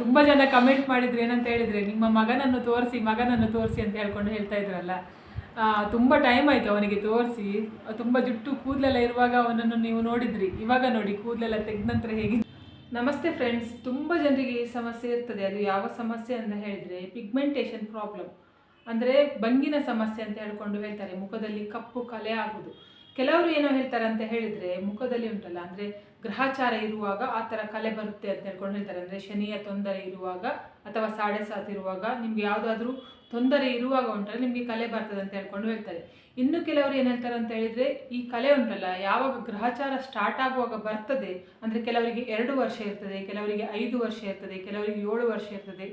ತುಂಬ ಜನ ಕಮೆಂಟ್ ಮಾಡಿದ್ರು, ಏನಂತ ಹೇಳಿದರೆ, ನಿಮ್ಮ ಮಗನನ್ನು ತೋರಿಸಿ ಮಗನನ್ನು ತೋರಿಸಿ ಅಂತ ಹೇಳ್ಕೊಂಡು ಹೇಳ್ತಾ ಇದ್ರಲ್ಲ. ತುಂಬ ಟೈಮ್ ಆಯಿತು ಅವನಿಗೆ ತೋರಿಸಿ. ತುಂಬ ಜುಟ್ಟು ಕೂದಲೆಲ್ಲ ಇರುವಾಗ ಅವನನ್ನು ನೀವು ನೋಡಿದ್ರಿ. ಇವಾಗ ನೋಡಿ, ಕೂದಲೆಲ್ಲ ತೆಗೆದ ನಂತರ ಹೇಗೆ ನಮಸ್ತೆ ಫ್ರೆಂಡ್ಸ್ ತುಂಬ ಜನರಿಗೆ ಈ ಸಮಸ್ಯೆ ಇರ್ತದೆ. ಅದು ಯಾವ ಸಮಸ್ಯೆ ಅಂತ ಹೇಳಿದರೆ ಪಿಗ್ಮೆಂಟೇಷನ್ ಪ್ರಾಬ್ಲಮ್ ಅಂದರೆ ಬಂಗಿನ ಸಮಸ್ಯೆ ಅಂತ ಹೇಳ್ಕೊಂಡು ಹೇಳ್ತಾರೆ. ಮುಖದಲ್ಲಿ ಕಪ್ಪು ಕಲೆ ಆಗೋದು. ಕೆಲವರು ಏನೋ ಹೇಳ್ತಾರೆ ಅಂತ ಹೇಳಿದರೆ, ಮುಖದಲ್ಲಿ ಉಂಟಲ್ಲ, ಅಂದರೆ ಗ್ರಹಚಾರ ಇರುವಾಗ ಆ ಥರ ಕಲೆ ಬರುತ್ತೆ ಅಂತ ಹೇಳ್ಕೊಂಡು ಹೇಳ್ತಾರೆ. ಅಂದರೆ ಶನಿಯ ತೊಂದರೆ ಇರುವಾಗ ಅಥವಾ ಸಾಡೆ ಸಾತ್ ಇರುವಾಗ ನಿಮ್ಗೆ ಯಾವುದಾದ್ರೂ ತೊಂದರೆ ಇರುವಾಗ ಉಂಟಲ್ಲ ನಿಮಗೆ ಕಲೆ ಬರ್ತದೆ ಅಂತ ಹೇಳ್ಕೊಂಡು ಹೇಳ್ತಾರೆ. ಇನ್ನು ಕೆಲವರು ಏನು ಹೇಳ್ತಾರೆ ಅಂತ ಹೇಳಿದರೆ ಈ ಕಲೆ ಉಂಟಲ್ಲ, ಯಾವಾಗ ಗ್ರಹಚಾರ ಸ್ಟಾರ್ಟ್ ಆಗುವಾಗ ಬರ್ತದೆ, ಅಂದರೆ ಕೆಲವರಿಗೆ ಎರಡು ವರ್ಷ ಇರ್ತದೆ, ಕೆಲವರಿಗೆ ಐದು ವರ್ಷ ಇರ್ತದೆ, ಕೆಲವರಿಗೆ ಏಳು ವರ್ಷ ಇರ್ತದೆ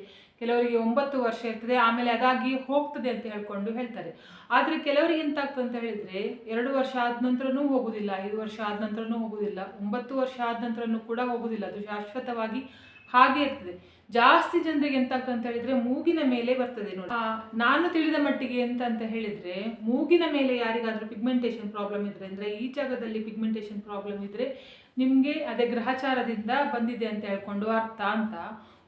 ಕೆಲವರಿಗೆ ಒಂಬತ್ತು ವರ್ಷ ಇರ್ತದೆ, ಆಮೇಲೆ ಅದಾಗಿ ಹೋಗ್ತದೆ ಅಂತ ಹೇಳ್ಕೊಂಡು ಹೇಳ್ತಾರೆ. ಆದರೆ ಕೆಲವರಿಗೆ ಎಂತ ಆಗ್ತದೆ ಅಂತ ಹೇಳಿದರೆ ಎರಡು ವರ್ಷ ಆದ ನಂತರನೂ ಹೋಗುದಿಲ್ಲ, ಐದು ವರ್ಷ ಆದ ನಂತರನೂ ಹೋಗುದಿಲ್ಲ, ಒಂಬತ್ತು ವರ್ಷ ಆದ ನಂತರನೂ ಕೂಡ ಹೋಗುದಿಲ್ಲ, ಅದು ಶಾಶ್ವತವಾಗಿ ಹಾಗೆ ಇರ್ತದೆ. ಜಾಸ್ತಿ ಜನರಿಗೆ ಎಂತ ಆಗ್ತದೆ ಅಂತ ಹೇಳಿದ್ರೆ ಮೂಗಿನ ಮೇಲೆ ಬರ್ತದೆ ನೋಡಿ. ನಾನು ತಿಳಿದ ಮಟ್ಟಿಗೆ ಎಂತ ಅಂತ ಹೇಳಿದ್ರೆ ಮೂಗಿನ ಮೇಲೆ ಯಾರಿಗಾದರೂ ಪಿಗ್ಮೆಂಟೇಷನ್ ಪ್ರಾಬ್ಲಮ್ ಇದ್ದರೆ ಅಂದರೆ ಈ ಜಾಗದಲ್ಲಿ ಪಿಗ್ಮೆಂಟೇಷನ್ ಪ್ರಾಬ್ಲಮ್ ಇದ್ರೆ ನಿಮಗೆ ಅದೇ ಗ್ರಹಚಾರದಿಂದ ಬಂದಿದೆ ಅಂತ ಹೇಳ್ಕೊಂಡು ಅರ್ಥ ಅಂತ.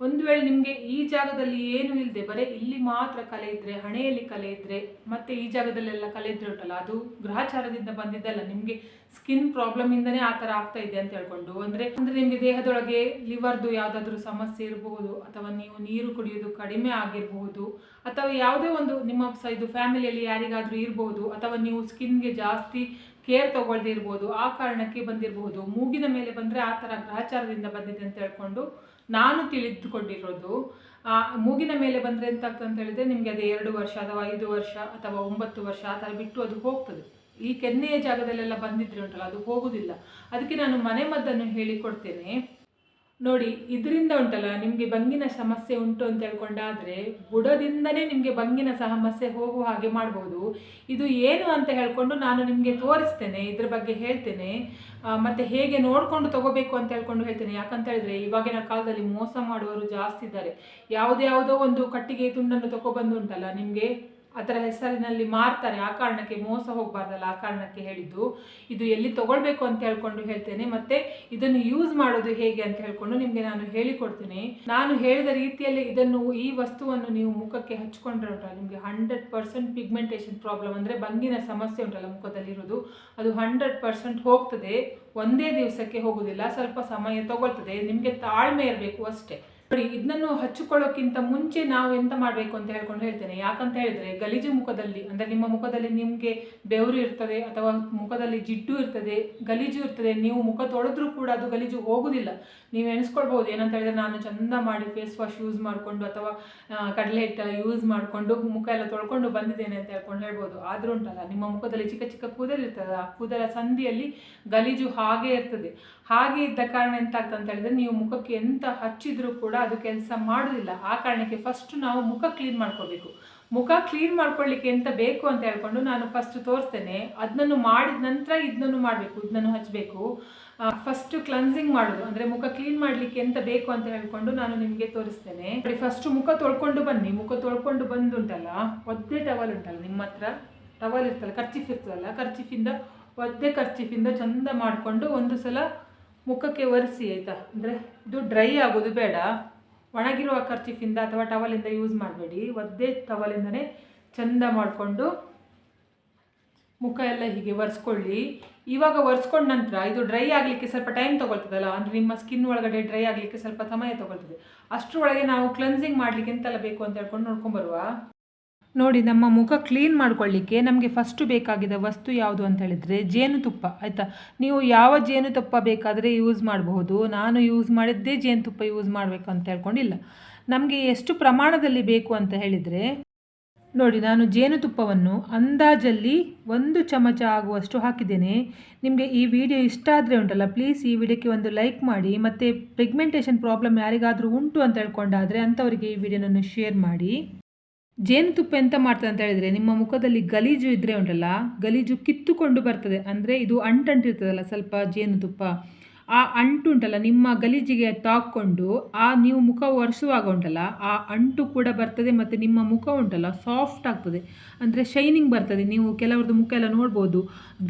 ಒಂದು ವೇಳೆ ನಿಮಗೆ ಈ ಜಾಗದಲ್ಲಿ ಏನು ಇಲ್ಲದೆ ಬರೀ ಇಲ್ಲಿ ಮಾತ್ರ ಕಲೆ ಇದ್ರೆ, ಹಣೆಯಲ್ಲಿ ಕಲೆ ಇದ್ರೆ, ಮತ್ತೆ ಈ ಜಾಗದಲ್ಲೆಲ್ಲ ಕಲೆ ಇದ್ರೆ ಉಂಟಲ್ಲ, ಅದು ಗ್ರಹಚಾರದಿಂದ ಬಂದಿದ್ದಲ್ಲ, ನಿಮಗೆ ಸ್ಕಿನ್ ಪ್ರಾಬ್ಲಮ್ ಇಂದನೇ ಆ ಥರ ಆಗ್ತಾ ಇದೆ ಅಂತ ಹೇಳ್ಕೊಂಡು. ಅಂದ್ರೆ ಅಂದ್ರೆ ನಿಮಗೆ ದೇಹದೊಳಗೆ ಲಿವರ್ದು ಯಾವುದಾದ್ರೂ ಸಮಸ್ಯೆ ಇರಬಹುದು, ಅಥವಾ ನೀವು ನೀರು ಕುಡಿಯೋದು ಕಡಿಮೆ ಆಗಿರಬಹುದು, ಅಥವಾ ಯಾವುದೇ ಒಂದು ನಿಮ್ಮ ಇದು ಫ್ಯಾಮಿಲಿಯಲ್ಲಿ ಯಾರಿಗಾದರೂ ಇರಬಹುದು ಅಥವಾ ನೀವು ಸ್ಕಿನ್ಗೆ ಜಾಸ್ತಿ ಕೇರ್ ತಗೊಳ್ದೇ ಇರ್ಬೋದು, ಆ ಕಾರಣಕ್ಕೆ ಬಂದಿರಬಹುದು, ಮೂಗಿನ ಮೇಲೆ ಬಂದರೆ ಆ ಥರ ಗ್ರಹಚಾರದಿಂದ ಬಂದಿದೆ ಅಂತ ಹೇಳ್ಕೊಂಡು ನಾನು ತಿಳಿದುಕೊಂಡಿರೋದು ಮೂಗಿನ ಮೇಲೆ ಬಂದರೆ ಎಂತಾಗ್ತದೆ ಅಂತ ಹೇಳಿದರೆ ನಿಮಗೆ ಅದು ಎರಡು ವರ್ಷ ಅಥವಾ ಐದು ವರ್ಷ ಅಥವಾ ಒಂಬತ್ತು ವರ್ಷ ಆ ಥರ ಬಿಟ್ಟು ಅದು ಹೋಗ್ತದೆ. ಈ ಕೆನ್ನೆಯ ಜಾಗದಲ್ಲೆಲ್ಲ ಬಂದಿದ್ರೆ ಉಂಟಲ್ಲ, ಅದು ಹೋಗುವುದಿಲ್ಲ ಅದಕ್ಕೆ ನಾನು ಮನೆ ಮದ್ದನ್ನು ಹೇಳಿಕೊಡ್ತೇನೆ. ನೋಡಿ, ಇದರಿಂದ ಉಂಟಲ್ಲ, ನಿಮಗೆ ಬಂಗಿನ ಸಮಸ್ಯೆ ಉಂಟು ಅಂತ ಹೇಳ್ಕೊಂಡಾದರೆ, ಬುಡದಿಂದನೇ ನಿಮಗೆ ಬಂಗಿನ ಸಮಸ್ಯೆ ಹೋಗುವ ಹಾಗೆ ಮಾಡ್ಬೋದು. ಇದು ಏನು ಅಂತ ಹೇಳ್ಕೊಂಡು ನಾನು ನಿಮಗೆ ತೋರಿಸ್ತೇನೆ, ಇದ್ರ ಬಗ್ಗೆ ಹೇಳ್ತೇನೆ. ಮತ್ತು ಹೇಗೆ ನೋಡ್ಕೊಂಡು ತಗೋಬೇಕು ಅಂತ ಹೇಳ್ಕೊಂಡು ಹೇಳ್ತೇನೆ. ಯಾಕಂತ ಹೇಳಿದ್ರೆ, ಇವಾಗಿನ ಕಾಲದಲ್ಲಿ ಮೋಸ ಮಾಡುವವರು ಜಾಸ್ತಿ ಇದ್ದಾರೆ. ಯಾವುದ್ಯಾವುದೋ ಒಂದು ಕಟ್ಟಿಗೆ ತುಂಡನ್ನು ತಗೊಬಂದು ಉಂಟಲ್ಲ, ನಿಮಗೆ ಅದರ ಹೆಸರಿನಲ್ಲಿ ಮಾರ್ತಾರೆ. ಆ ಕಾರಣಕ್ಕೆ ಮೋಸ ಹೋಗಬಾರ್ದಲ್ಲ, ಆ ಕಾರಣಕ್ಕೆ ಹೇಳಿದ್ದು. ಇದು ಎಲ್ಲಿ ತಗೊಳ್ಬೇಕು ಅಂತ ಹೇಳ್ಕೊಂಡು ಹೇಳ್ತೇನೆ. ಮತ್ತೆ ಇದನ್ನು ಯೂಸ್ ಮಾಡೋದು ಹೇಗೆ ಅಂತ ಹೇಳ್ಕೊಂಡು ನಿಮಗೆ ನಾನು ಹೇಳಿಕೊಡ್ತೀನಿ. ನಾನು ಹೇಳಿದ ರೀತಿಯಲ್ಲಿ ಇದನ್ನು ಈ ವಸ್ತುವನ್ನು ನೀವು ಮುಖಕ್ಕೆ ಹಚ್ಕೊಂಡ್ರೆ ಉಂಟಲ್ಲ, ನಿಮಗೆ ಹಂಡ್ರೆಡ್ ಪರ್ಸೆಂಟ್ ಪಿಗ್ಮೆಂಟೇಷನ್ ಪ್ರಾಬ್ಲಮ್ ಅಂದರೆ ಬಂಗಿನ ಸಮಸ್ಯೆ ಉಂಟಲ್ಲ ಮುಖದಲ್ಲಿರೋದು ಅದು ಹಂಡ್ರೆಡ್ ಪರ್ಸೆಂಟ್ ಹೋಗ್ತದೆ. ಒಂದೇ ದಿವಸಕ್ಕೆ ಹೋಗೋದಿಲ್ಲ ಸ್ವಲ್ಪ ಸಮಯ ತಗೊಳ್ತದೆ. ನಿಮಗೆ ತಾಳ್ಮೆ ಇರಬೇಕು ಅಷ್ಟೇ. ಇದನ್ನು ಹಚ್ಚಿಕೊಳ್ಳೋಕ್ಕಿಂತ ಮುಂಚೆ ನಾವು ಎಂತ ಮಾಡಬೇಕು ಅಂತ ಹೇಳ್ಕೊಂಡು ಹೇಳ್ತೇನೆ. ಯಾಕಂತ ಹೇಳಿದ್ರೆ, ಗಲೀಜು ಮುಖದಲ್ಲಿ, ಅಂದರೆ ನಿಮ್ಮ ಮುಖದಲ್ಲಿ ನಿಮಗೆ ಬೆವರು ಇರ್ತದೆ, ಅಥವಾ ಮುಖದಲ್ಲಿ ಜಿಡ್ಡು ಇರ್ತದೆ, ಗಲೀಜು ಇರ್ತದೆ, ನೀವು ಮುಖ ತೊಳೆದ್ರೂ ಕೂಡ ಅದು ಗಲೀಜು ಹೋಗುದಿಲ್ಲ. ನೀವು ಎಣಿಸ್ಕೊಳ್ಬೋದು ಏನಂತ ಹೇಳಿದ್ರೆ ನಾನು ಚಂದ ಮಾಡಿ ಫೇಸ್ ವಾಶ್ ಯೂಸ್ ಮಾಡಿಕೊಂಡು, ಅಥವಾ ಕಡಲೆ ಯೂಸ್ ಮಾಡಿಕೊಂಡು ಮುಖ ಎಲ್ಲ ತೊಳ್ಕೊಂಡು ಬಂದಿದ್ದೇನೆ ಅಂತ ಹೇಳ್ಕೊಂಡು ಹೇಳ್ಬೋದು. ಆದ್ರೂ ಉಂಟಲ್ಲ, ನಿಮ್ಮ ಮುಖದಲ್ಲಿ ಚಿಕ್ಕ ಚಿಕ್ಕ ಕೂದಲು ಇರ್ತದೆ, ಆ ಕೂದಲ ಸಂಧಿಯಲ್ಲಿ ಗಲೀಜು ಹಾಗೆ ಇರ್ತದೆ. ಹಾಗೆ ಇದ್ದ ಕಾರಣ ಎಂತಾಗ್ತದೆ ಅಂತ ಹೇಳಿದ್ರೆ, ನೀವು ಮುಖಕ್ಕೆ ಎಂತ ಹಚ್ಚಿದ್ರೂ ಕೂಡ ಅದು ಕೆಲಸ ಮಾಡೋದಿಲ್ಲ. ಆ ಕಾರಣಕ್ಕೆ ಫಸ್ಟ್ ನಾವು ಮುಖ ಕ್ಲೀನ್ ಮಾಡ್ಕೋಬೇಕು. ಮುಖ ಕ್ಲೀನ್ ಮಾಡ್ಕೊಳ್ಳಿಕ್ಕೆ ಎಂತ ಬೇಕು ಅಂತ ಹೇಳ್ಕೊಂಡು ನಾನು ಫಸ್ಟ್ ತೋರಿಸ್ತೇನೆ ಅದನ್ನು ಮಾಡಿದ ನಂತರ ಇದನ್ನು ಮಾಡಬೇಕು ಇದನ್ನು ಹಚ್ಚಬೇಕು ಫಸ್ಟ್ ಕ್ಲನ್ಸಿಂಗ್ ಮಾಡೋದು, ಅಂದರೆ ಮುಖ ಕ್ಲೀನ್ ಮಾಡಲಿಕ್ಕೆ ಎಂತ ಬೇಕು ಅಂತ ಹೇಳ್ಕೊಂಡು ನಾನು ನಿಮಗೆ ತೋರಿಸ್ತೇನೆ. ಫಸ್ಟ್ ಮುಖ ತೊಳ್ಕೊಂಡು ಬನ್ನಿ. ಮುಖ ತೊಳ್ಕೊಂಡು ಬಂದುಂಟಲ್ಲ, ಒದ್ದೆ ಟವಲ್ ಉಂಟಲ್ಲ ನಿಮ್ಮ ಹತ್ರ? ಟವಲ್ ಇರ್ತಲ್ಲ ಖರ್ಚಿಫ್ ಇರ್ತದಲ್ಲ ಖರ್ಚಿಫಿಂದ ಒದ್ದೆ ಖರ್ಚಿಫಿಂದ ಚಂದ ಮಾಡಿಕೊಂಡು ಒಂದು ಸಲ ಮುಖಕ್ಕೆ ಒರೆಸಿ ಆಯಿತಾ? ಅಂದರೆ ಇದು ಡ್ರೈ ಆಗೋದು ಬೇಡ. ಒಣಗಿರುವ ಖರ್ಚಿಫಿಂದ ಅಥವಾ ಟವಲಿಂದ ಯೂಸ್ ಮಾಡಬೇಡಿ. ಒದ್ದೆ ಟವಲಿಂದನೇ ಚಂದ ಮಾಡಿಕೊಂಡು ಮುಖ ಎಲ್ಲ ಹೀಗೆ ಒರೆಸ್ಕೊಳ್ಳಿ. ಇವಾಗ ಒರೆಸ್ಕೊಂಡ ನಂತರ ಇದು ಡ್ರೈ ಆಗಲಿಕ್ಕೆ ಸ್ವಲ್ಪ ಟೈಮ್ ತೊಗೊಳ್ತದಲ್ಲ? ಅಂದರೆ ನಿಮ್ಮ ಸ್ಕಿನ್ ಒಳಗಡೆ ಡ್ರೈ ಆಗಲಿಕ್ಕೆ ಸ್ವಲ್ಪ ಸಮಯ ತೊಗೊಳ್ತದೆ. ಅಷ್ಟರೊಳಗೆ ನಾವು ಕ್ಲೆನ್ಸಿಂಗ್ ಮಾಡಲಿಕ್ಕೆ ಎಂತೆಲ್ಲ ಬೇಕು ಅಂತ ಹೇಳ್ಕೊಂಡು ನೋಡ್ಕೊಂಬರುವ ನೋಡಿ, ನಮ್ಮ ಮುಖ ಕ್ಲೀನ್ ಮಾಡ್ಕೊಳ್ಳಿಕ್ಕೆ ನಮಗೆ ಫಸ್ಟು ಬೇಕಾಗಿದ್ದ ವಸ್ತು ಯಾವುದು ಅಂತ ಹೇಳಿದರೆ ಜೇನುತುಪ್ಪ, ಆಯಿತಾ? ನೀವು ಯಾವ ಜೇನುತುಪ್ಪ ಬೇಕಾದರೆ ಯೂಸ್ ಮಾಡಬಹುದು. ನಾನು ಯೂಸ್ ಮಾಡಿದ್ದೇ ಜೇನುತುಪ್ಪ ಯೂಸ್ ಮಾಡಬೇಕು ಅಂತ ಹೇಳ್ಕೊಂಡಿಲ್ಲ. ನಮಗೆ ಎಷ್ಟು ಪ್ರಮಾಣದಲ್ಲಿ ಬೇಕು ಅಂತ ಹೇಳಿದರೆ, ನೋಡಿ, ನಾನು ಜೇನುತುಪ್ಪವನ್ನು ಅಂದಾಜಲ್ಲಿ ಒಂದು ಚಮಚ ಆಗುವಷ್ಟು ಹಾಕಿದ್ದೇನೆ. ನಿಮಗೆ ಈ ವಿಡಿಯೋ ಇಷ್ಟ ಆದರೆ ಉಂಟಲ್ಲ ಪ್ಲೀಸ್ ಈ ವಿಡಿಯೋಕ್ಕೆ ಒಂದು ಲೈಕ್ ಮಾಡಿ, ಮತ್ತು ಪಿಗ್ಮೆಂಟೇಷನ್ ಪ್ರಾಬ್ಲಮ್ ಯಾರಿಗಾದರೂ ಉಂಟು ಅಂತ ಹೇಳ್ಕೊಂಡಾದರೆ ಅಂಥವರಿಗೆ ಈ ವಿಡಿಯೋನನ್ನು ಶೇರ್ ಮಾಡಿ. ಜೇನುತುಪ್ಪ ಎಂತ ಮಾಡ್ತದೆ ಅಂತ ಹೇಳಿದರೆ, ನಿಮ್ಮ ಮುಖದಲ್ಲಿ ಗಲೀಜು ಇದ್ದರೆ ಉಂಟಲ್ಲ, ಗಲೀಜು ಕಿತ್ತುಕೊಂಡು ಬರ್ತದೆ. ಅಂದರೆ ಇದು ಅಂಟಂಟಿರ್ತದಲ್ಲ, ಸ್ವಲ್ಪ ಜೇನುತುಪ್ಪ. ಆ ಅಂಟು ಉಂಟಲ್ಲ, ನಿಮ್ಮ ಗಲೀಜಿಗೆ ತಾಕ್ಕೊಂಡು, ಆ ನೀವು ಮುಖ ಒರೆಸುವಾಗ ಉಂಟಲ್ಲ, ಆ ಅಂಟು ಕೂಡ ಬರ್ತದೆ ಮತ್ತು ನಿಮ್ಮ ಮುಖ ಉಂಟಲ್ಲ ಸಾಫ್ಟ್ ಆಗ್ತದೆ. ಅಂದರೆ ಶೈನಿಂಗ್ ಬರ್ತದೆ. ನೀವು ಕೆಲವ್ರದ್ದು ಮುಖ ಎಲ್ಲ ನೋಡ್ಬೋದು.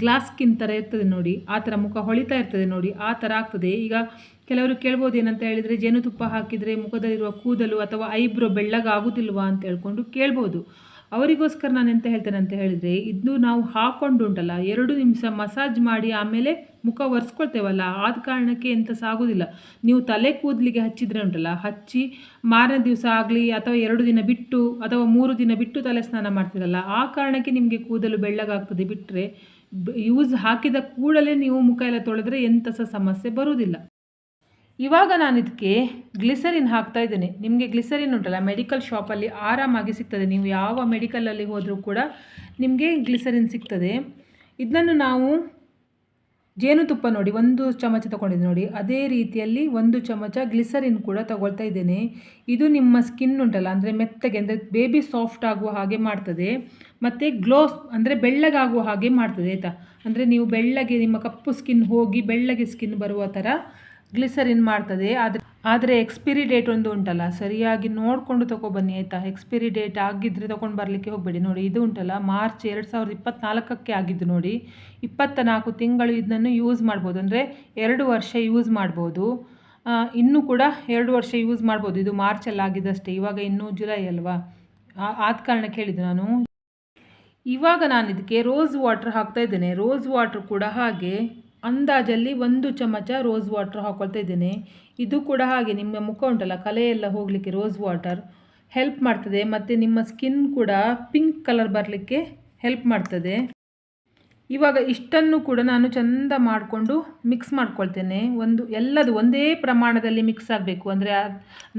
ಗ್ಲಾಸ್ ಸ್ಕಿನ್ ಥರ ಇರ್ತದೆ ನೋಡಿ, ಆ ಥರ ಮುಖ ಹೊಳಿತಾ ಇರ್ತದೆ ನೋಡಿ, ಆ ಥರ ಆಗ್ತದೆ. ಈಗ ಕೆಲವರು ಕೇಳ್ಬೋದು ಏನಂತ ಹೇಳಿದರೆ ಜೇನುತುಪ್ಪ ಹಾಕಿದರೆ ಮುಖದಲ್ಲಿರುವ ಕೂದಲು ಅಥವಾ ಐಬ್ರೋ ಬೆಳ್ಳಗಾಗುತ್ತಿಲ್ವಾ ಅಂತ ಹೇಳ್ಕೊಂಡು ಕೇಳ್ಬೋದು. ಅವರಿಗೋಸ್ಕರ ನಾನು ಎಂತ ಹೇಳ್ತೇನೆ ಅಂತ ಹೇಳಿದರೆ ಇದು ನಾವು ಹಾಕ್ಕೊಂಡು ಉಂಟಲ್ಲ ಎರಡು ನಿಮಿಷ ಮಸಾಜ್ ಮಾಡಿ ಆಮೇಲೆ ಮುಖ ಒರೆಸ್ಕೊಳ್ತೇವಲ್ಲ, ಆದ ಕಾರಣಕ್ಕೆ ಎಂಥ ಸಾಗೋದಿಲ್ಲ. ನೀವು ತಲೆ ಕೂದಲಿಗೆ ಹಚ್ಚಿದ್ರೆ ಉಂಟಲ್ಲ, ಹಚ್ಚಿ ಮಾರನೇ ದಿವಸ ಆಗಲಿ ಅಥವಾ ಎರಡು ದಿನ ಬಿಟ್ಟು ಅಥವಾ ಮೂರು ದಿನ ಬಿಟ್ಟು ತಲೆ ಸ್ನಾನ ಮಾಡ್ತೀರಲ್ಲ, ಆ ಕಾರಣಕ್ಕೆ ನಿಮಗೆ ಕೂದಲು ಬೆಳ್ಳಗಾಗ್ತದೆ. ಬಿಟ್ಟರೆ ಯೂಸ್ ಹಾಕಿದ ಕೂಡಲೇ ನೀವು ಮುಖ ಎಲ್ಲ ತೊಳೆದ್ರೆ ಎಂಥ ಸಹ ಸಮಸ್ಯೆ ಬರುವುದಿಲ್ಲ. ಇವಾಗ ನಾನು ಇದಕ್ಕೆ ಗ್ಲಿಸರಿನ್ ಹಾಕ್ತಾ ಇದ್ದೇನೆ. ನಿಮಗೆ ಗ್ಲಿಸರಿನ್ ಉಂಟಲ್ಲ ಮೆಡಿಕಲ್ ಶಾಪಲ್ಲಿ ಆರಾಮಾಗಿ ಸಿಗ್ತದೆ. ನೀವು ಯಾವ ಮೆಡಿಕಲಲ್ಲಿ ಹೋದರೂ ಕೂಡ ನಿಮಗೆ ಗ್ಲಿಸರಿನ್ ಸಿಗ್ತದೆ. ಇದನ್ನು ನಾವು ಜೇನುತುಪ್ಪ ನೋಡಿ, ಒಂದು ಚಮಚ ತೊಗೊಂಡಿದ್ದೆ ನೋಡಿ. ಅದೇ ರೀತಿಯಲ್ಲಿ ಒಂದು ಚಮಚ ಗ್ಲಿಸರಿನ್ ಕೂಡ ತಗೊಳ್ತಾ ಇದ್ದೇನೆ. ಇದು ನಿಮ್ಮ ಸ್ಕಿನ್ ಉಂಟಲ್ಲ, ಅಂದರೆ ಮೆತ್ತಗೆ, ಅಂದರೆ ಬೇಬಿ ಸಾಫ್ಟ್ ಆಗುವ ಹಾಗೆ ಮಾಡ್ತದೆ. ಮತ್ತು ಗ್ಲೋಸ್ ಅಂದರೆ ಬೆಳ್ಳಗಾಗುವ ಹಾಗೆ ಮಾಡ್ತದೆ, ಆಯಿತಾ? ಅಂದರೆ ನೀವು ಬೆಳ್ಳಗೆ, ನಿಮ್ಮ ಕಪ್ಪು ಸ್ಕಿನ್ ಹೋಗಿ ಬೆಳ್ಳಗೆ ಸ್ಕಿನ್ ಬರುವ ಥರ ಗ್ಲಿಸರಿನ್ ಮಾಡ್ತದೆ. ಆದರೆ ಆದರೆ ಎಕ್ಸ್ಪಿರಿ ಡೇಟ್ ಒಂದು ಉಂಟಲ್ಲ, ಸರಿಯಾಗಿ ನೋಡಿಕೊಂಡು ತೊಗೊಬನ್ನಿ ಆಯಿತಾ? ಎಕ್ಸ್ಪಿರಿ ಡೇಟ್ ಆಗಿದ್ದರೆ ತೊಗೊಂಡು ಬರಲಿಕ್ಕೆ ಹೋಗಬೇಡಿ. ನೋಡಿ, ಇದು ಉಂಟಲ್ಲ, ಮಾರ್ಚ್ ಎರಡು ಸಾವಿರದ ಇಪ್ಪತ್ತ್ನಾಲ್ಕಕ್ಕೆ ಆಗಿದ್ದು ನೋಡಿ ಇಪ್ಪತ್ತ ನಾಲ್ಕು ತಿಂಗಳು ಇದನ್ನು ಯೂಸ್ ಮಾಡ್ಬೋದು. ಅಂದರೆ ಎರಡು ವರ್ಷ ಯೂಸ್ ಮಾಡ್ಬೋದು. ಇನ್ನೂ ಕೂಡ ಎರಡು ವರ್ಷ ಯೂಸ್ ಮಾಡ್ಬೋದು. ಇದು ಮಾರ್ಚಲ್ಲಿ ಆಗಿದ್ದಷ್ಟೇ, ಇವಾಗ ಇನ್ನೂ ಜುಲೈ ಅಲ್ವಾ? ಆದ ಕಾರಣಕ್ಕೆ ಹೇಳಿದ್ದು ನಾನು. ಇವಾಗ ನಾನು ಇದಕ್ಕೆ ರೋಸ್ ವಾಟರ್ ಹಾಕ್ತಾ ಇದ್ದೇನೆ. ರೋಸ್ ವಾಟರ್ ಕೂಡ ಹಾಗೆ ಅಂದಾಜಲ್ಲಿ ಒಂದು ಚಮಚ ರೋಸ್ ವಾಟರ್ ಹಾಕ್ಕೊಳ್ತಾ ಇದ್ದೇನೆ. ಇದು ಕೂಡ ಹಾಗೆ, ನಿಮ್ಮ ಮುಖ ಉಂಟಲ್ಲ, ಕಲೆಯೆಲ್ಲ ಹೋಗಲಿಕ್ಕೆ ರೋಸ್ ವಾಟರ್ ಹೆಲ್ಪ್ ಮಾಡ್ತದೆ, ಮತ್ತು ನಿಮ್ಮ ಸ್ಕಿನ್ ಕೂಡ ಪಿಂಕ್ ಕಲರ್ ಬರಲಿಕ್ಕೆ ಹೆಲ್ಪ್ ಮಾಡ್ತದೆ. ಇವಾಗ ಇಷ್ಟನ್ನು ಕೂಡ ನಾನು ಚಂದ ಮಾಡಿಕೊಂಡು ಮಿಕ್ಸ್ ಮಾಡ್ಕೊಳ್ತೇನೆ. ಒಂದು, ಎಲ್ಲದು ಒಂದೇ ಪ್ರಮಾಣದಲ್ಲಿ ಮಿಕ್ಸ್ ಆಗಬೇಕು. ಅಂದರೆ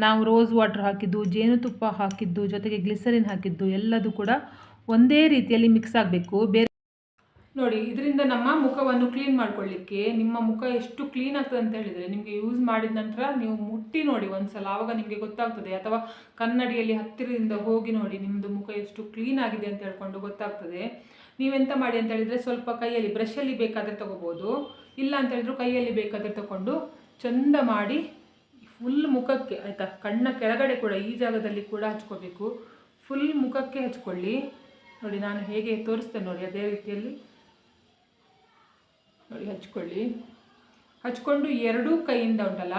ನಾವು ರೋಸ್ ವಾಟರ್ ಹಾಕಿದ್ದು, ಜೇನುತುಪ್ಪ ಹಾಕಿದ್ದು, ಜೊತೆಗೆ ಗ್ಲಿಸರಿನ್ ಹಾಕಿದ್ದು, ಎಲ್ಲದು ಕೂಡ ಒಂದೇ ರೀತಿಯಲ್ಲಿ ಮಿಕ್ಸ್ ಆಗಬೇಕು. ಬೇರೆ ನೋಡಿ, ಇದರಿಂದ ನಮ್ಮ ಮುಖವನ್ನು ಕ್ಲೀನ್ ಮಾಡ್ಕೊಳ್ಳಿಕ್ಕೆ, ನಿಮ್ಮ ಮುಖ ಎಷ್ಟು ಕ್ಲೀನ್ ಆಗ್ತದೆ ಅಂತ ಹೇಳಿದರೆ, ನಿಮಗೆ ಯೂಸ್ ಮಾಡಿದ ನಂತರ ನೀವು ಮುಟ್ಟಿ ನೋಡಿ ಒಂದ್ಸಲ ಆವಾಗ ನಿಮಗೆ ಗೊತ್ತಾಗ್ತದೆ. ಅಥವಾ ಕನ್ನಡಿಯಲ್ಲಿ ಹತ್ತಿರದಿಂದ ಹೋಗಿ ನೋಡಿ ನಿಮ್ಮದು ಮುಖ ಎಷ್ಟು ಕ್ಲೀನ್ ಆಗಿದೆ ಅಂತ ಹೇಳ್ಕೊಂಡು ಗೊತ್ತಾಗ್ತದೆ. ನೀವೆಂತ ಮಾಡಿ ಅಂತ ಹೇಳಿದರೆ, ಸ್ವಲ್ಪ ಕೈಯಲ್ಲಿ ಬ್ರಷಲ್ಲಿ ಬೇಕಾದರೆ ತಗೋಬೋದು. ಇಲ್ಲ ಅಂತ ಹೇಳಿದ್ರು ಕೈಯಲ್ಲಿ ಬೇಕಾದರೆ ತಗೊಂಡು ಚಂದ ಮಾಡಿ ಫುಲ್ ಮುಖಕ್ಕೆ, ಆಯಿತಾ, ಕಣ್ಣ ಕೆಳಗಡೆ ಕೂಡ, ಈ ಜಾಗದಲ್ಲಿ ಕೂಡ ಹಚ್ಕೋಬೇಕು. ಫುಲ್ ಮುಖಕ್ಕೆ ಹಚ್ಕೊಳ್ಳಿ. ನೋಡಿ, ನಾನು ಹೇಗೆ ತೋರಿಸ್ತೇನೆ ನೋಡಿ, ಅದೇ ರೀತಿಯಲ್ಲಿ. ನೋಡಿ, ಹಚ್ಕೊಳ್ಳಿ. ಹಚ್ಕೊಂಡು ಎರಡೂ ಕೈಯಿಂದ ಉಂಟಲ್ಲ?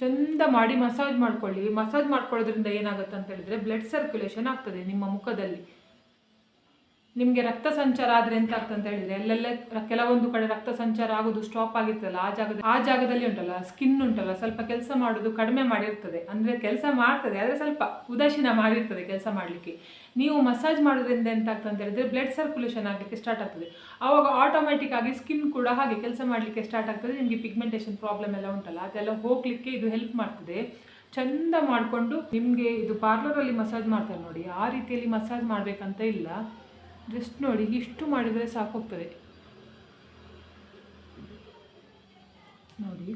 ಚಂದ ಮಾಡಿ ಮಸಾಜ್ ಮಾಡ್ಕೊಳ್ಳಿ. ಮಸಾಜ್ ಮಾಡ್ಕೊಳ್ಳೋದ್ರಿಂದ ಏನಾಗುತ್ತೆ ಅಂತ ಹೇಳಿದ್ರೆ ಬ್ಲಡ್ ಸರ್ಕ್ಯುಲೇಷನ್ ಆಗ್ತದೆ ನಿಮ್ಮ ಮುಖದಲ್ಲಿ. ನಿಮಗೆ ರಕ್ತ ಸಂಚಾರ ಆದರೆ ಎಂತ ಆಗ್ತದೆ ಅಂತ ಹೇಳಿದ್ರೆ ಎಲ್ಲೆಲ್ಲೇ ಕೆಲವೊಂದು ಕಡೆ ರಕ್ತ ಸಂಚಾರ ಆಗೋದು ಸ್ಟಾಪ್ ಆಗಿರ್ತದಲ್ಲ, ಆ ಜಾಗ ಆ ಜಾಗದಲ್ಲಿ ಉಂಟಲ್ಲ ಸ್ಕಿನ್ ಉಂಟಲ್ಲ, ಸ್ವಲ್ಪ ಕೆಲಸ ಮಾಡೋದು ಕಡಿಮೆ ಮಾಡಿರ್ತದೆ. ಅಂದರೆ ಕೆಲಸ ಮಾಡ್ತದೆ, ಆದರೆ ಸ್ವಲ್ಪ ಉದಾಸೀನ ಮಾಡಿರ್ತದೆ ಕೆಲಸ ಮಾಡಲಿಕ್ಕೆ. ನೀವು ಮಸಾಜ್ ಮಾಡೋದ್ರಿಂದ ಎಂತ ಆಗ್ತದೆ ಅಂತ ಹೇಳಿದ್ರೆ ಬ್ಲಡ್ ಸರ್ಕ್ಯುಲೇಷನ್ ಆಗಲಿಕ್ಕೆ ಸ್ಟಾರ್ಟ್ ಆಗ್ತದೆ. ಆವಾಗ ಆಟೋಮೆಟಿಕ್ ಆಗಿ ಸ್ಕಿನ್ ಕೂಡ ಹಾಗೆ ಕೆಲಸ ಮಾಡಲಿಕ್ಕೆ ಸ್ಟಾರ್ಟ್ ಆಗ್ತದೆ, ನಿಮಗೆ ಪಿಗ್ಮೆಂಟೇಷನ್ ಪ್ರಾಬ್ಲಮ್ ಎಲ್ಲ ಉಂಟಲ್ಲ, ಅದೆಲ್ಲ ಹೋಗಲಿಕ್ಕೆ ಇದು ಹೆಲ್ಪ್ ಮಾಡ್ತದೆ. ಚಂದ ಮಾಡಿಕೊಂಡು ನಿಮಗೆ ಇದು ಪಾರ್ಲರಲ್ಲಿ ಮಸಾಜ್ ಮಾಡ್ತಾರೆ ನೋಡಿ, ಆ ರೀತಿಯಲ್ಲಿ ಮಸಾಜ್ ಮಾಡಬೇಕಂತ ಇಲ್ಲ. ಜಸ್ಟ್ ನೋಡಿ, ಇಷ್ಟು ಮಾಡಿದರೆ ಸಾಕೋಗ್ತದೆ. ನೋಡಿ.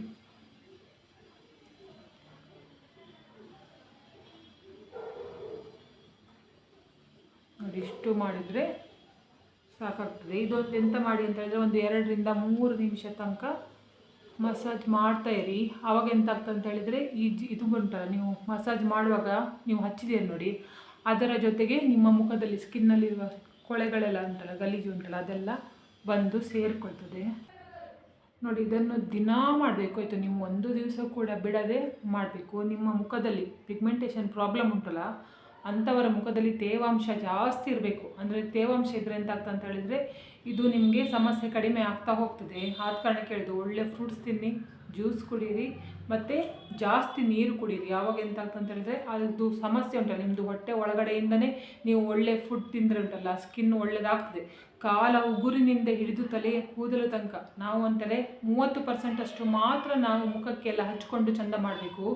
ನೋಡಿ, ಇಷ್ಟು ಮಾಡಿದರೆ ಸಾಕಾಗ್ತದೆ. ಇದೊಂದು ಎಂತ ಮಾಡಿ ಅಂತ ಹೇಳಿದ್ರೆ ಒಂದು ಎರಡರಿಂದ ಮೂರು ನಿಮಿಷ ತನಕ ಮಸಾಜ್ ಮಾಡ್ತಾ ಇರಿ. ಆವಾಗ ಎಂತ ಆಗ್ತದೆ ಅಂತ ಹೇಳಿದರೆ, ಈ ಇದು ಉಂಟಲ್ಲ, ನೀವು ಮಸಾಜ್ ಮಾಡುವಾಗ ನೀವು ಹಚ್ಚಿದ್ದೀರಿ ನೋಡಿ. ಅದರ ಜೊತೆಗೆ ನಿಮ್ಮ ಮುಖದಲ್ಲಿ ಸ್ಕಿನ್ನಲ್ಲಿರುವ ಕೊಳೆಗಳೆಲ್ಲ ಉಂಟಲ್ಲ, ಗಲೀಜು ಉಂಟಲ್ಲ, ಅದೆಲ್ಲ ಬಂದು ಸೇರಿಕೊಳ್ತದೆ. ನೋಡಿ, ಇದನ್ನು ದಿನಾ ಮಾಡಬೇಕು. ಆಯಿತು, ನೀವು ಒಂದು ದಿವಸ ಕೂಡ ಬಿಡದೆ ಮಾಡಬೇಕು. ನಿಮ್ಮ ಮುಖದಲ್ಲಿ ಪಿಗ್ಮೆಂಟೇಷನ್ ಪ್ರಾಬ್ಲಮ್ ಉಂಟಲ್ಲ, ಅಂಥವರ ಮುಖದಲ್ಲಿ ತೇವಾಂಶ ಜಾಸ್ತಿ ಇರಬೇಕು. ಅಂದರೆ ತೇವಾಂಶ ಎಂತ ಆಗ್ತದೆ ಅಂತ ಹೇಳಿದರೆ, ಇದು ನಿಮಗೆ ಸಮಸ್ಯೆ ಕಡಿಮೆ ಆಗ್ತಾ ಹೋಗ್ತದೆ. ಆದ ಕಾರಣಕ್ಕೆ ಹೇಳಿದ್ದು ಒಳ್ಳೆ ಫ್ರೂಟ್ಸ್ ತಿನ್ನಿ. ಜ್ಯೂಸ್ ಕುಡೀರಿ, ಮತ್ತು ಜಾಸ್ತಿ ನೀರು ಕುಡೀರಿ. ಯಾವಾಗ ಎಂತ ಅಂತ ಹೇಳಿದ್ರೆ, ಅದು ಸಮಸ್ಯೆ ಉಂಟಲ್ಲ. ನಿಮ್ಮದು ಹೊಟ್ಟೆ ಒಳಗಡೆಯಿಂದನೇ ನೀವು ಒಳ್ಳೆ ಫುಡ್ ತಿಂದರೆ ಉಂಟಲ್ಲ ಸ್ಕಿನ್ ಒಳ್ಳೆಯದಾಗ್ತದೆ ಕಾಲ ಉಗುರಿನಿಂದ ಹಿಡಿದು ತಲೆಯ ಕೂದಲು ತನಕ. ನಾವು ಅಂತಾರೆ ಮೂವತ್ತು ಪರ್ಸೆಂಟ್ ಅಷ್ಟು ಮಾತ್ರ ನಾವು ಮುಖಕ್ಕೆಲ್ಲ ಹಚ್ಕೊಂಡು ಚಂದ ಮಾಡಬೇಕು.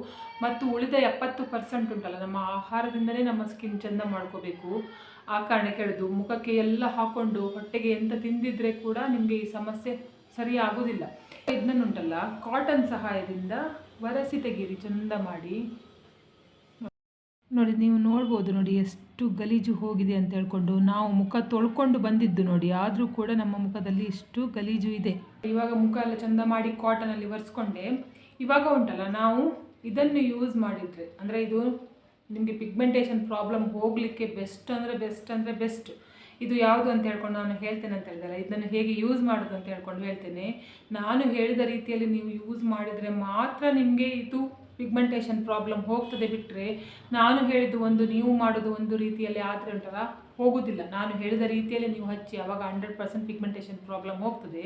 ಮತ್ತು ಉಳಿದ ಎಪ್ಪತ್ತು ಪರ್ಸೆಂಟ್ ಉಂಟಲ್ಲ, ನಮ್ಮ ಆಹಾರದಿಂದಲೇ ನಮ್ಮ ಸ್ಕಿನ್ ಚಂದ ಮಾಡ್ಕೋಬೇಕು. ಆ ಕಾರಣಕ್ಕೆ ಹೇಳೋದು, ಮುಖಕ್ಕೆ ಎಲ್ಲ ಹಾಕ್ಕೊಂಡು ಹೊಟ್ಟೆಗೆ ಎಂತ ತಿಂದಿದ್ರೆ ಕೂಡ ನಿಮಗೆ ಈ ಸಮಸ್ಯೆ ಸರಿ ಆಗೋದಿಲ್ಲ ಇದನ್ನುಂಟಲ್ಲ ಕಾಟನ್ ಸಹಾಯದಿಂದ ಒರೆಸಿ ತೆಗೀರಿ, ಚಂದ ಮಾಡಿ. ನೋಡಿ, ನೀವು ನೋಡ್ಬೋದು ನೋಡಿ, ಎಷ್ಟು ಗಲೀಜು ಹೋಗಿದೆ ಅಂತ ಹೇಳ್ಕೊಂಡು, ನಾವು ಮುಖ ತೊಳ್ಕೊಂಡು ಬಂದಿದ್ದು ನೋಡಿ, ಆದರೂ ಕೂಡ ನಮ್ಮ ಮುಖದಲ್ಲಿ ಇಷ್ಟು ಗಲೀಜು ಇದೆ. ಇವಾಗ ಮುಖ ಎಲ್ಲ ಚಂದ ಮಾಡಿ ಕಾಟನಲ್ಲಿ ಒರೆಸ್ಕೊಂಡೆ. ಇವಾಗ ಉಂಟಲ್ಲ, ನಾವು ಇದನ್ನು ಯೂಸ್ ಮಾಡಿದರೆ, ಅಂದರೆ ಇದು ನಿಮಗೆ ಪಿಗ್ಮೆಂಟೇಷನ್ ಪ್ರಾಬ್ಲಮ್ ಹೋಗಲಿಕ್ಕೆ ಬೆಸ್ಟ್ ಅಂದರೆ ಬೆಸ್ಟ್ ಅಂದರೆ ಬೆಸ್ಟ್ ಇದು ಯಾವುದು ಅಂತ ಹೇಳ್ಕೊಂಡು ನಾನು ಹೇಳ್ತೇನೆ ಅಂತ ಹೇಳಿದಲ್ಲ, ಇದನ್ನು ಹೇಗೆ ಯೂಸ್ ಮಾಡೋದು ಅಂತ ಹೇಳ್ಕೊಂಡು ಹೇಳ್ತೇನೆ. ನಾನು ಹೇಳಿದ ರೀತಿಯಲ್ಲಿ ನೀವು ಯೂಸ್ ಮಾಡಿದರೆ ಮಾತ್ರ ನಿಮಗೆ ಇದು ಪಿಗ್ಮೆಂಟೇಷನ್ ಪ್ರಾಬ್ಲಮ್ ಹೋಗ್ತದೆ ಬಿಟ್ಟರೆ ನಾನು ಹೇಳಿದ್ದು ಒಂದು, ನೀವು ಮಾಡೋದು ಒಂದು ರೀತಿಯಲ್ಲಿ ಆದರೆ ಉಂಟಲ್ಲ ಹೋಗುವುದಿಲ್ಲ ನಾನು ಹೇಳಿದ ರೀತಿಯಲ್ಲಿ ನೀವು ಹಚ್ಚಿ ಆವಾಗ ಹಂಡ್ರೆಡ್ ಪರ್ಸೆಂಟ್ ಪಿಗ್ಮೆಂಟೇಷನ್ ಪ್ರಾಬ್ಲಮ್ ಹೋಗ್ತದೆ.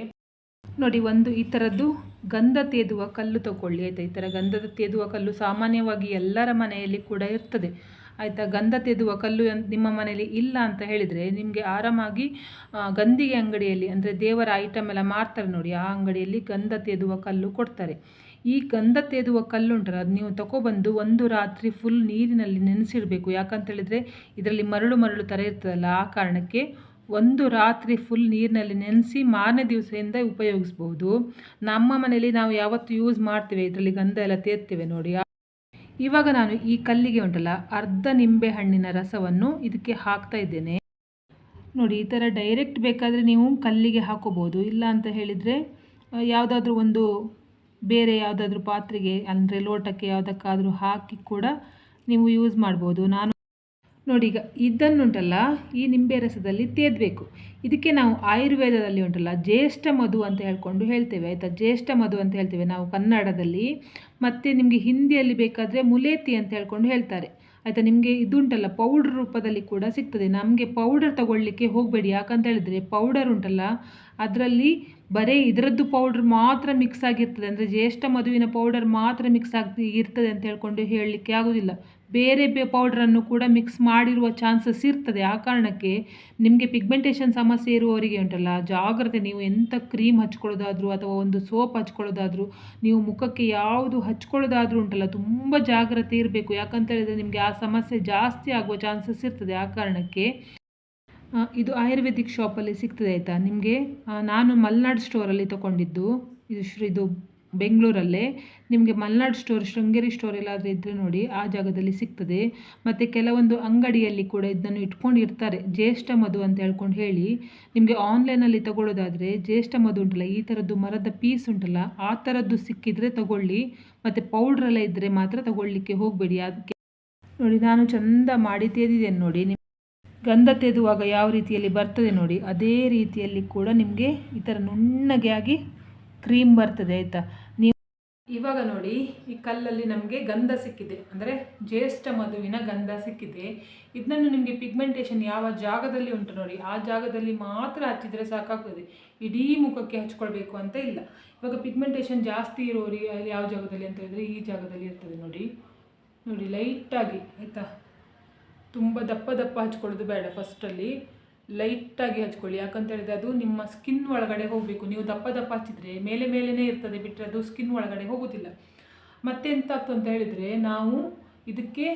ನೋಡಿ, ಒಂದು ಈ ಥರದ್ದು ಗಂಧ ತೇದುವ ಕಲ್ಲು ತಗೊಳ್ಳಿ ಆಯಿತಾ? ಈ ಥರ ಗಂಧದ ತೇದುವ ಕಲ್ಲು ಸಾಮಾನ್ಯವಾಗಿ ಎಲ್ಲರ ಮನೆಯಲ್ಲಿ ಕೂಡ ಇರ್ತದೆ. ಆಯಿತಾ, ಗಂಧ ತೆದುವ ಕಲ್ಲು ನಿಮ್ಮ ಮನೆಯಲ್ಲಿ ಇಲ್ಲ ಅಂತ ಹೇಳಿದರೆ ನಿಮಗೆ ಆರಾಮಾಗಿ ಗಂಧಿಗೆ ಅಂಗಡಿಯಲ್ಲಿ, ಅಂದರೆ ದೇವರ ಐಟಮ್ ಎಲ್ಲ ಮಾರ್ತಾರೆ ನೋಡಿ, ಆ ಅಂಗಡಿಯಲ್ಲಿ ಗಂಧ ತೆದುವ ಕಲ್ಲು ಕೊಡ್ತಾರೆ. ಈ ಗಂಧ ತೇದುವ ಕಲ್ಲು ಉಂಟಲ್ಲ, ಅದು ನೀವು ತಗೊಬಂದು ಒಂದು ರಾತ್ರಿ ಫುಲ್ ನೀರಿನಲ್ಲಿ ನೆನೆಸಿಡಬೇಕು. ಯಾಕಂತ ಹೇಳಿದರೆ ಇದರಲ್ಲಿ ಮರಳು ಮರಳು ಥರ ಇರ್ತದಲ್ಲ, ಆ ಕಾರಣಕ್ಕೆ ಒಂದು ರಾತ್ರಿ ಫುಲ್ ನೀರಿನಲ್ಲಿ ನೆನೆಸಿ ಮಾರನೇ ದಿವಸದಿಂದ ಉಪಯೋಗಿಸ್ಬೋದು. ನಮ್ಮ ಮನೆಯಲ್ಲಿ ನಾವು ಯಾವತ್ತು ಯೂಸ್ ಮಾಡ್ತೇವೆ, ಇದರಲ್ಲಿ ಗಂಧ ಎಲ್ಲ ತೇರ್ತೇವೆ ನೋಡಿ. ಇವಾಗ ನಾನು ಈ ಕಲ್ಲಿಗೆ ಉಂಟಲ್ಲ, ಅರ್ಧ ನಿಂಬೆ ಹಣ್ಣಿನ ರಸವನ್ನು ಇದಕ್ಕೆ ಹಾಕ್ತಾ ಇದ್ದೇನೆ. ನೋಡಿ, ಈ ಥರ ಡೈರೆಕ್ಟ್ ಬೇಕಾದರೆ ನೀವು ಕಲ್ಲಿಗೆ ಹಾಕೋಬೋದು. ಇಲ್ಲ ಅಂತ ಹೇಳಿದರೆ ಯಾವುದಾದ್ರೂ ಒಂದು ಬೇರೆ ಯಾವುದಾದ್ರೂ ಪಾತ್ರೆಗೆ, ಅಂದರೆ ಲೋಟಕ್ಕೆ ಯಾವುದಕ್ಕಾದರೂ ಹಾಕಿ ಕೂಡ ನೀವು ಯೂಸ್ ಮಾಡ್ಬೋದು. ನಾನು ನೋಡಿ ಈಗ ಇದನ್ನುಂಟಲ್ಲ, ಈ ನಿಂಬೆ ರಸದಲ್ಲಿ ತೇದಬೇಕು. ಇದಕ್ಕೆ ನಾವು ಆಯುರ್ವೇದದಲ್ಲಿ ಉಂಟಲ್ಲ, ಜ್ಯೇಷ್ಠ ಮಧು ಅಂತ ಹೇಳ್ಕೊಂಡು ಹೇಳ್ತೇವೆ. ಆಯಿತಾ? ಜ್ಯೇಷ್ಠ ಮಧು ಅಂತ ಹೇಳ್ತೇವೆ ನಾವು ಕನ್ನಡದಲ್ಲಿ. ಮತ್ತು ನಿಮಗೆ ಹಿಂದಿಯಲ್ಲಿ ಬೇಕಾದರೆ ಮುಲೇತಿ ಅಂತ ಹೇಳ್ಕೊಂಡು ಹೇಳ್ತಾರೆ. ಆಯಿತಾ? ನಿಮಗೆ ಇದುಂಟಲ್ಲ, ಪೌಡ್ರ್ ರೂಪದಲ್ಲಿ ಕೂಡ ಸಿಗ್ತದೆ. ನಮಗೆ ಪೌಡರ್ ತಗೊಳ್ಳಿಕ್ಕೆ ಹೋಗಬೇಡಿ. ಯಾಕಂತ ಹೇಳಿದರೆ ಪೌಡರ್ ಉಂಟಲ್ಲ, ಅದರಲ್ಲಿ ಬರೀ ಇದರದ್ದು ಪೌಡರ್ ಮಾತ್ರ ಮಿಕ್ಸ್ ಆಗಿರ್ತದೆ. ಅಂದರೆ ಜ್ಯೇಷ್ಠ ಮಧುವಿನ ಪೌಡರ್ ಮಾತ್ರ ಮಿಕ್ಸ್ ಆಗಿ ಇರ್ತದೆ ಅಂತ ಹೇಳ್ಕೊಂಡು ಹೇಳಲಿಕ್ಕೆ ಆಗೋದಿಲ್ಲ. ಬೇರೆ ಬೇ ಪೌಡ್ರನ್ನು ಕೂಡ ಮಿಕ್ಸ್ ಮಾಡಿರುವ ಚಾನ್ಸಸ್ ಇರ್ತದೆ. ಆ ಕಾರಣಕ್ಕೆ ನಿಮಗೆ ಪಿಗ್ಮೆಂಟೇಷನ್ ಸಮಸ್ಯೆ ಇರುವವರಿಗೆ ಉಂಟಲ್ಲ, ಜಾಗ್ರತೆ ನೀವು ಎಂಥ ಕ್ರೀಮ್ ಹಚ್ಕೊಳ್ಳೋದಾದರೂ ಅಥವಾ ಒಂದು ಸೋಪ್ ಹಚ್ಕೊಳ್ಳೋದಾದರೂ ನೀವು ಮುಖಕ್ಕೆ ಯಾವುದು ಹಚ್ಕೊಳ್ಳೋದಾದರೂ ಉಂಟಲ್ಲ, ತುಂಬ ಜಾಗ್ರತೆ ಇರಬೇಕು. ಯಾಕಂತ ಹೇಳಿದರೆ ನಿಮಗೆ ಆ ಸಮಸ್ಯೆ ಜಾಸ್ತಿ ಆಗುವ ಚಾನ್ಸಸ್ ಇರ್ತದೆ. ಆ ಕಾರಣಕ್ಕೆ ಇದು ಆಯುರ್ವೇದಿಕ್ ಶಾಪಲ್ಲಿ ಸಿಗ್ತದೆ ಆಯಿತಾ? ನಿಮಗೆ ನಾನು ಮಲ್ನಾಡ್ ಸ್ಟೋರಲ್ಲಿ ತೊಗೊಂಡಿದ್ದು. ಇದು ಶ್ರೀ ಇದು ಬೆಂಗಳೂರಲ್ಲೇ ನಿಮಗೆ ಮಲ್ನಾಡ್ ಸ್ಟೋರ್ ಶೃಂಗೇರಿ ಸ್ಟೋರ್ ಎಲ್ಲಾದರೂ ಇದ್ದರೆ ನೋಡಿ, ಆ ಜಾಗದಲ್ಲಿ ಸಿಗ್ತದೆ. ಮತ್ತು ಕೆಲವೊಂದು ಅಂಗಡಿಯಲ್ಲಿ ಕೂಡ ಇದನ್ನು ಇಟ್ಕೊಂಡು ಇರ್ತಾರೆ ಜ್ಯೇಷ್ಠ ಮಧು ಅಂತ ಹೇಳ್ಕೊಂಡು ಹೇಳಿ, ನಿಮಗೆ ಆನ್ಲೈನಲ್ಲಿ ತಗೊಳ್ಳೋದಾದರೆ ಜ್ಯೇಷ್ಠ ಮಧು ಉಂಟಲ್ಲ, ಈ ಥರದ್ದು ಮರದ ಪೀಸ್ ಉಂಟಲ್ಲ, ಆ ಥರದ್ದು ಸಿಕ್ಕಿದರೆ ತಗೊಳ್ಳಿ. ಮತ್ತು ಪೌಡ್ರೆಲ್ಲ ಇದ್ದರೆ ಮಾತ್ರ ತಗೊಳ್ಳಿಕ್ಕೆ ಹೋಗಬೇಡಿ. ಅದಕ್ಕೆ ನೋಡಿ, ನಾನು ಚಂದ ಮಾಡಿ ತೆಗೆದಿದ್ದೇನೆ ನೋಡಿ. ನಿಮ್ಮ ಗಂಧ ತೆದುವಾಗ ಯಾವ ರೀತಿಯಲ್ಲಿ ಬರ್ತದೆ ನೋಡಿ, ಅದೇ ರೀತಿಯಲ್ಲಿ ಕೂಡ ನಿಮಗೆ ಈ ಥರ ನುಣ್ಣಗೆ ಆಗಿ ಕ್ರೀಮ್ ಬರ್ತದೆ ಆಯಿತಾ? ನೀವು ಇವಾಗ ನೋಡಿ, ಈ ಕಲ್ಲಲ್ಲಿ ನಮಗೆ ಗಂಧ ಸಿಕ್ಕಿದೆ. ಅಂದರೆ ಜ್ಯೇಷ್ಠ ಮಧುವಿನ ಗಂಧ ಸಿಕ್ಕಿದೆ. ಇದನ್ನು ನಿಮಗೆ ಪಿಗ್ಮೆಂಟೇಷನ್ ಯಾವ ಜಾಗದಲ್ಲಿ ಉಂಟು ನೋಡಿ, ಆ ಜಾಗದಲ್ಲಿ ಮಾತ್ರ ಹಚ್ಚಿದರೆ ಸಾಕಾಗ್ತದೆ. ಇಡೀ ಮುಖಕ್ಕೆ ಹಚ್ಕೊಳ್ಬೇಕು ಅಂತ ಇಲ್ಲ. ಇವಾಗ ಪಿಗ್ಮೆಂಟೇಷನ್ ಜಾಸ್ತಿ ಇರೋರಿಗೆ ಯಾವ ಜಾಗದಲ್ಲಿ ಅಂತ ಹೇಳಿದರೆ ಈ ಜಾಗದಲ್ಲಿ ಇರ್ತದೆ ನೋಡಿ. ನೋಡಿ ಲೈಟಾಗಿ ಆಯಿತಾ? ತುಂಬ ದಪ್ಪ ದಪ್ಪ ಹಚ್ಕೊಳ್ಳೋದು ಬೇಡ ಫಸ್ಟಲ್ಲಿ ಲೈಟಾಗಿ ಹಚ್ಕೊಳ್ಳಿ. ಯಾಕಂತ ಹೇಳಿದ್ರೆ ಅದು ನಿಮ್ಮ ಸ್ಕಿನ್ ಒಳಗಡೆ ಹೋಗಬೇಕು. ನೀವು ದಪ್ಪ ದಪ್ಪ ಹಚ್ಚಿದ್ರೆ ಮೇಲೆ ಮೇಲೇ ಇರ್ತದೆ ಬಿಟ್ಟರೆ ಅದು ಸ್ಕಿನ್ ಒಳಗಡೆ ಹೋಗೋದಿಲ್ಲ. ಮತ್ತೆ ಎಂತ ಆಗ್ತದೆ ಅಂತ ಹೇಳಿದರೆ ನಾವು ಇದಕ್ಕೆ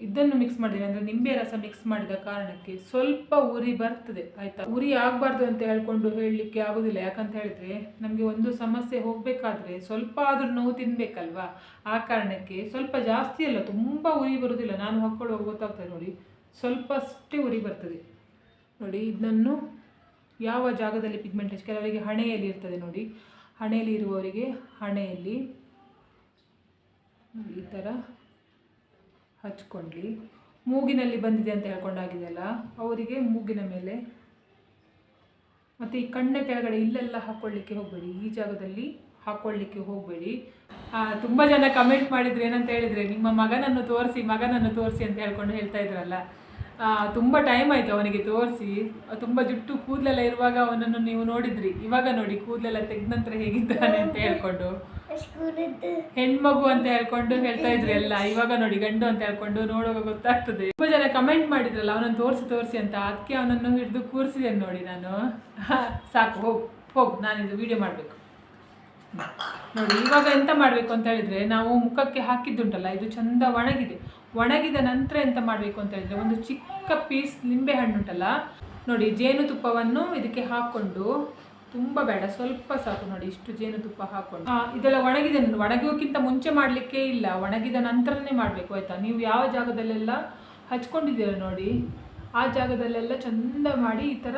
ಇದನ್ನು ಮಿಕ್ಸ್ ಮಾಡಿದ್ರೆ, ಅಂದರೆ ನಿಂಬೆ ರಸ ಮಿಕ್ಸ್ ಮಾಡಿದ ಕಾರಣಕ್ಕೆ ಸ್ವಲ್ಪ ಉರಿ ಬರ್ತದೆ. ಆಯಿತಾ? ಉರಿ ಆಗಬಾರ್ದು ಅಂತ ಹೇಳ್ಕೊಂಡು ಹೇಳಲಿಕ್ಕೆ ಆಗೋದಿಲ್ಲ. ಯಾಕಂತ ಹೇಳಿದ್ರೆ ನಮಗೆ ಒಂದು ಸಮಸ್ಯೆ ಹೋಗಬೇಕಾದ್ರೆ ಸ್ವಲ್ಪ ಆದರೂ ನೋವು ತಿನ್ನಬೇಕಲ್ವಾ ಆ ಕಾರಣಕ್ಕೆ ಸ್ವಲ್ಪ ಜಾಸ್ತಿ ಅಲ್ಲ, ತುಂಬ ಉರಿ ಬರೋದಿಲ್ಲ. ನಾನು ಹಾಕ್ಕೊಳ್ಳುವಾಗ ಗೊತ್ತಾಗ್ತದೆ ನೋಡಿ. ಸ್ವಲ್ಪ ಅಷ್ಟೇ ಉರಿ ಬರ್ತದೆ. ನೋಡಿ, ಇದನ್ನು ಯಾವ ಜಾಗದಲ್ಲಿ ಪಿಗ್ಮೆಂಟೇಷನ್ ಕೆಲವರಿಗೆ ಹಣೆಯಲ್ಲಿ ಇರ್ತದೆ ನೋಡಿ. ಹಣೆಯಲ್ಲಿ ಇರುವವರಿಗೆ ಹಣೆಯಲ್ಲಿ ಈ ಥರ ಹಚ್ಕೊಳ್ಳಿ ಮೂಗಿನಲ್ಲಿ ಬಂದಿದೆ ಅಂತ ಹೇಳ್ಕೊಂಡಾಗಿದೆಯಲ್ಲ ಅವರಿಗೆ ಮೂಗಿನ ಮೇಲೆ ಮತ್ತು ಈ ಕಣ್ಣ ಕೆಳಗಡೆ ಇಲ್ಲೆಲ್ಲ ಹಾಕ್ಕೊಳ್ಳಿಕ್ಕೆ ಹೋಗಬೇಡಿ, ಈ ಜಾಗದಲ್ಲಿ ಹಾಕ್ಕೊಳ್ಳಿಕ್ಕೆ ಹೋಗಬೇಡಿ. ತುಂಬ ಜನ ಕಮೆಂಟ್ ಮಾಡಿದ್ರು, ಏನಂತ ಹೇಳಿದರೆ, ನಿಮ್ಮ ಮಗನನ್ನು ತೋರಿಸಿ ಮಗನನ್ನು ತೋರಿಸಿ ಅಂತ ಹೇಳ್ಕೊಂಡು ಹೇಳ್ತಾ ಇದ್ರಲ್ಲ. ತುಂಬ ಟೈಮ್ ಆಯಿತು ಅವನಿಗೆ ತೋರಿಸಿ. ತುಂಬ ಜುಟ್ಟು ಕೂದಲೆಲ್ಲ ಇರುವಾಗ ಅವನನ್ನು ನೀವು ನೋಡಿದ್ರಿ. ಇವಾಗ ನೋಡಿ, ಕೂದಲೆಲ್ಲ ತೆಗೆದ ನಂತರ ಹೇಗಿದ್ದಾನೆ ಅಂತ ಹೇಳ್ಕೊಂಡು. ಹೆಣ್ಮಗು ಅಂತ ಹೇಳ್ಕೊಂಡು ಹೇಳ್ತಾ ಇದ್ರಿ ಎಲ್ಲ. ಇವಾಗ ನೋಡಿ, ಗಂಡು ಅಂತ ಹೇಳ್ಕೊಂಡು ನೋಡುವಾಗ ಗೊತ್ತಾಗ್ತದೆ. ತುಂಬ ಜನ ಕಮೆಂಟ್ ಮಾಡಿದ್ರಲ್ಲ, ಅವನನ್ನು ತೋರಿಸಿ ತೋರಿಸಿ ಅಂತ. ಅದಕ್ಕೆ ಅವನನ್ನು ಹಿಡಿದು ಕೂರಿಸಿದ್ದೇನೆ ನೋಡಿ ನಾನು. ಸಾಕು, ಹೋಗ್ ಹೋಗ್ ನಾನಿದು ವಿಡಿಯೋ ಮಾಡಬೇಕು. ನೋಡಿ, ಇವಾಗ ಎಂತ ಮಾಡಬೇಕು ಅಂತ ಹೇಳಿದ್ರೆ, ನಾವು ಮುಖಕ್ಕೆ ಹಾಕಿದ್ದುಂಟಲ್ಲ, ಇದು ಚಂದ ಒಣಗಿದೆ. ಒಣಗಿದ ನಂತರ ಎಂತ ಮಾಡಬೇಕು ಅಂತ ಹೇಳಿದರೆ ಒಂದು ಚಿಕ್ಕ ಪೀಸ್ ನಿಂಬೆ ಹಣ್ಣು ಉಂಟಲ್ಲ ನೋಡಿ, ಜೇನುತುಪ್ಪವನ್ನು ಇದಕ್ಕೆ ಹಾಕ್ಕೊಂಡು, ತುಂಬ ಬೇಡ, ಸ್ವಲ್ಪ ಸಾಕು ನೋಡಿ, ಇಷ್ಟು ಜೇನುತುಪ್ಪ ಹಾಕೊಂಡು ಇದೆಲ್ಲ ಒಣಗಿದೆ. ಒಣಗೋಕ್ಕಿಂತ ಮುಂಚೆ ಮಾಡಲಿಕ್ಕೆ ಇಲ್ಲ, ಒಣಗಿದ ನಂತರನೇ ಮಾಡಬೇಕು, ಆಯಿತಾ ನೀವು ಯಾವ ಜಾಗದಲ್ಲೆಲ್ಲ ಹಚ್ಕೊಂಡಿದ್ದೀರ ನೋಡಿ, ಆ ಜಾಗದಲ್ಲೆಲ್ಲ ಚಂದ ಮಾಡಿ ಈ ಥರ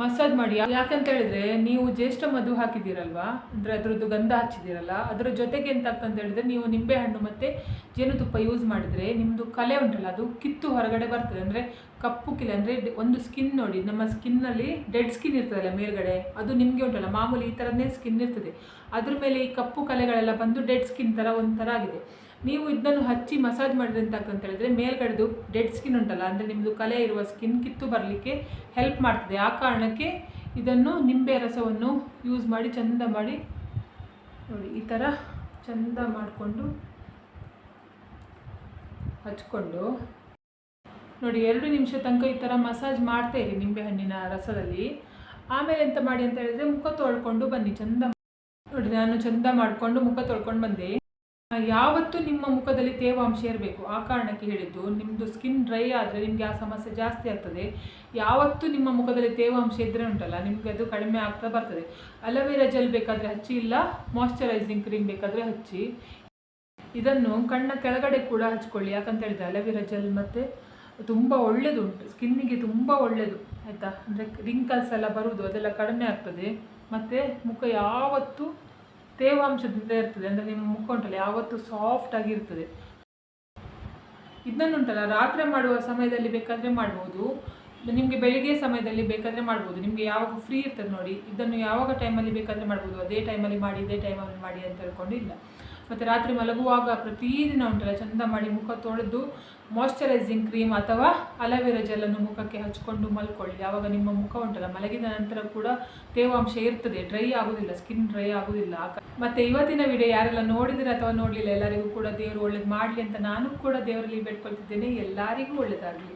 ಮಸಾಜ್ ಮಾಡಿ. ಯಾಕಂತ ಹೇಳಿದ್ರೆ ನೀವು ಜ್ಯೇಷ್ಠ ಮಧು ಹಾಕಿದ್ದೀರಲ್ವಾ? ಅಂದರೆ ಅದರದ್ದು ಗಂಧ ಹಚ್ಚಿದ್ದೀರಲ್ಲ, ಅದರ ಜೊತೆಗೆ ಎಂತ ಅಂತ ಹೇಳಿದ್ರೆ ನೀವು ನಿಂಬೆಹಣ್ಣು ಮತ್ತು ಜೇನುತುಪ್ಪ ಯೂಸ್ ಮಾಡಿದರೆ ನಿಮ್ಮದು ಕಲೆ ಉಂಟಲ್ಲ, ಅದು ಕಿತ್ತು ಹೊರಗಡೆ ಬರ್ತದೆ. ಅಂದರೆ ಕಪ್ಪು ಕಿಲೆ, ಅಂದರೆ ಒಂದು ಸ್ಕಿನ್ ನೋಡಿ, ನಮ್ಮ ಸ್ಕಿನ್ನಲ್ಲಿ ಡೆಡ್ ಸ್ಕಿನ್ ಇರ್ತದಲ್ಲ ಮೇಲ್ಗಡೆ, ಅದು ನಿಮಗೆ ಉಂಟಲ್ಲ. ಮಾಮೂಲಿ ಈ ಥರನೇ ಸ್ಕಿನ್ ಇರ್ತದೆ. ಅದ್ರ ಮೇಲೆ ಈ ಕಪ್ಪು ಕಲೆಗಳೆಲ್ಲ ಬಂದು ಡೆಡ್ ಸ್ಕಿನ್ ಥರ ಒಂಥರ ಆಗಿದೆ. ನೀವು ಇದನ್ನು ಹಚ್ಚಿ ಮಸಾಜ್ ಮಾಡಿದ್ರೆ ಅಂತ ಹೇಳಿದ್ರೆ ಮೇಲ್ಗಡೆದು ಡೆಡ್ ಸ್ಕಿನ್ ಉಂಟಲ್ಲ, ಅಂದರೆ ನಿಮ್ಮದು ಕಲೆ ಇರುವ ಸ್ಕಿನ್ ಕಿತ್ತು ಬರಲಿಕ್ಕೆ ಹೆಲ್ಪ್ ಮಾಡ್ತದೆ. ಆ ಕಾರಣಕ್ಕೆ ಇದನ್ನು ನಿಂಬೆ ರಸವನ್ನು ಯೂಸ್ ಮಾಡಿ, ಚಂದ ಮಾಡಿ, ನೋಡಿ, ಈ ಥರ ಚಂದ ಮಾಡಿಕೊಂಡು ಹಚ್ಕೊಂಡು, ನೋಡಿ, ಎರಡು ನಿಮಿಷ ತನಕ ಈ ಥರ ಮಸಾಜ್ ಮಾಡ್ತಾ ಇರಿ ನಿಂಬೆಹಣ್ಣಿನ ರಸದಲ್ಲಿ. ಆಮೇಲೆ ಎಂತ ಮಾಡಿ ಅಂತ ಹೇಳಿದ್ರೆ ಮುಖ ತೊಳ್ಕೊಂಡು ಬನ್ನಿ, ಚಂದ. ನೋಡಿ, ನಾನು ಚಂದ ಮಾಡಿಕೊಂಡು ಮುಖ ತೊಳ್ಕೊಂಡು ಬಂದೆ. ಯಾವತ್ತೂ ನಿಮ್ಮ ಮುಖದಲ್ಲಿ ತೇವಾಂಶ ಇರಬೇಕು. ಆ ಕಾರಣಕ್ಕೆ ಹೇಳಿದ್ದು ನಿಮ್ಮದು ಸ್ಕಿನ್ ಡ್ರೈ ಆದರೆ ನಿಮಗೆ ಆ ಸಮಸ್ಯೆ ಜಾಸ್ತಿ ಆಗ್ತದೆ. ಯಾವತ್ತೂ ನಿಮ್ಮ ಮುಖದಲ್ಲಿ ತೇವಾಂಶ ಇದ್ದರೆ ಉಂಟಲ್ಲ, ನಿಮಗೆ ಅದು ಕಡಿಮೆ ಆಗ್ತಾ ಬರ್ತದೆ. ಅಲೋವೆರಾ ಜೆಲ್ ಬೇಕಾದರೆ ಹಚ್ಚಿ, ಇಲ್ಲ ಮಾಯಶ್ಚರೈಸಿಂಗ್ ಕ್ರೀಮ್ ಬೇಕಾದರೆ ಹಚ್ಚಿ. ಇದನ್ನು ಕಣ್ಣ ಕೆಳಗಡೆ ಕೂಡ ಹಚ್ಕೊಳ್ಳಿ. ಯಾಕಂತ ಹೇಳಿದ್ರೆ ಅಲೋವೆರಾ ಜೆಲ್ ಮತ್ತು ತುಂಬ ಒಳ್ಳೆಯದುಂಟು ಸ್ಕಿನ್ನಿಗೆ ತುಂಬ ಒಳ್ಳೆಯದು ಆಯಿತಾ? ಅಂದರೆ ರಿಂಕಲ್ಸ್ ಎಲ್ಲ ಬರುವುದು ಅದೆಲ್ಲ ಕಡಿಮೆ ಆಗ್ತದೆ. ಮತ್ತು ಮುಖ ಯಾವತ್ತೂ ತೇವಾಂಶದಿಂದ ಇರ್ತದೆ. ಅಂದರೆ ನಿಮ್ಮ ಮುಖ ಉಂಟಲ್ಲ, ಯಾವತ್ತೂ ಸಾಫ್ಟ್ ಆಗಿರ್ತದೆ ಇದನ್ನುಂಟಲ್ಲ ರಾತ್ರಿ ಮಾಡುವ ಸಮಯದಲ್ಲಿ ಬೇಕಾದರೆ ಮಾಡ್ಬೋದು. ನಿಮಗೆ ಬೆಳಿಗ್ಗೆ ಸಮಯದಲ್ಲಿ ಬೇಕಾದರೆ ಮಾಡ್ಬೋದು. ನಿಮಗೆ ಯಾವಾಗ ಫ್ರೀ ಇರ್ತದೆ ನೋಡಿ, ಇದನ್ನು ಯಾವಾಗ ಟೈಮಲ್ಲಿ ಬೇಕಾದರೆ ಮಾಡ್ಬೋದು. ಅದೇ ಟೈಮಲ್ಲಿ ಮಾಡಿ, ಇದೇ ಟೈಮಲ್ಲಿ ಮಾಡಿ ಅಂತ ಹೇಳ್ಕೊಂಡು ಇಲ್ಲ. ಮತ್ತು ರಾತ್ರಿ ಮಲಗುವಾಗ ಪ್ರತಿದಿನ ಉಂಟಲ್ಲ, ಚಂದ ಮಾಡಿ ಮುಖ ತೊಳೆದು ಮಾಯ್ಶ್ಚರೈಸಿಂಗ್ ಕ್ರೀಮ್ ಅಥವಾ ಅಲೋವೆರಾ ಜೆಲ್ಲನ್ನು ಮುಖಕ್ಕೆ ಹಚ್ಕೊಂಡು ಮಲ್ಕೊಳ್ಳಿ. ಆವಾಗ ನಿಮ್ಮ ಮುಖ ಉಂಟಲ್ಲ ಮಲಗಿದ ನಂತರ ಕೂಡ ತೇವಾಂಶ ಇರ್ತದೆ. ಡ್ರೈ ಆಗೋದಿಲ್ಲ ಸ್ಕಿನ್ ಡ್ರೈ ಆಗೋದಿಲ್ಲ. ಮತ್ತೆ ಇವತ್ತಿನ ವಿಡಿಯೋ ಯಾರೆಲ್ಲ ನೋಡಿದ್ರೆ ಅಥವಾ ನೋಡಲಿಲ್ಲ, ಎಲ್ಲರಿಗೂ ಕೂಡ ದೇವರು ಒಳ್ಳೇದು ಮಾಡಲಿ ಅಂತ ನಾನು ಕೂಡ ದೇವರಲ್ಲಿ ಬೇಡ್ಕೊಳ್ತಿದ್ದೇನೆ. ಎಲ್ಲರಿಗೂ ಒಳ್ಳೇದಾಗಲಿ.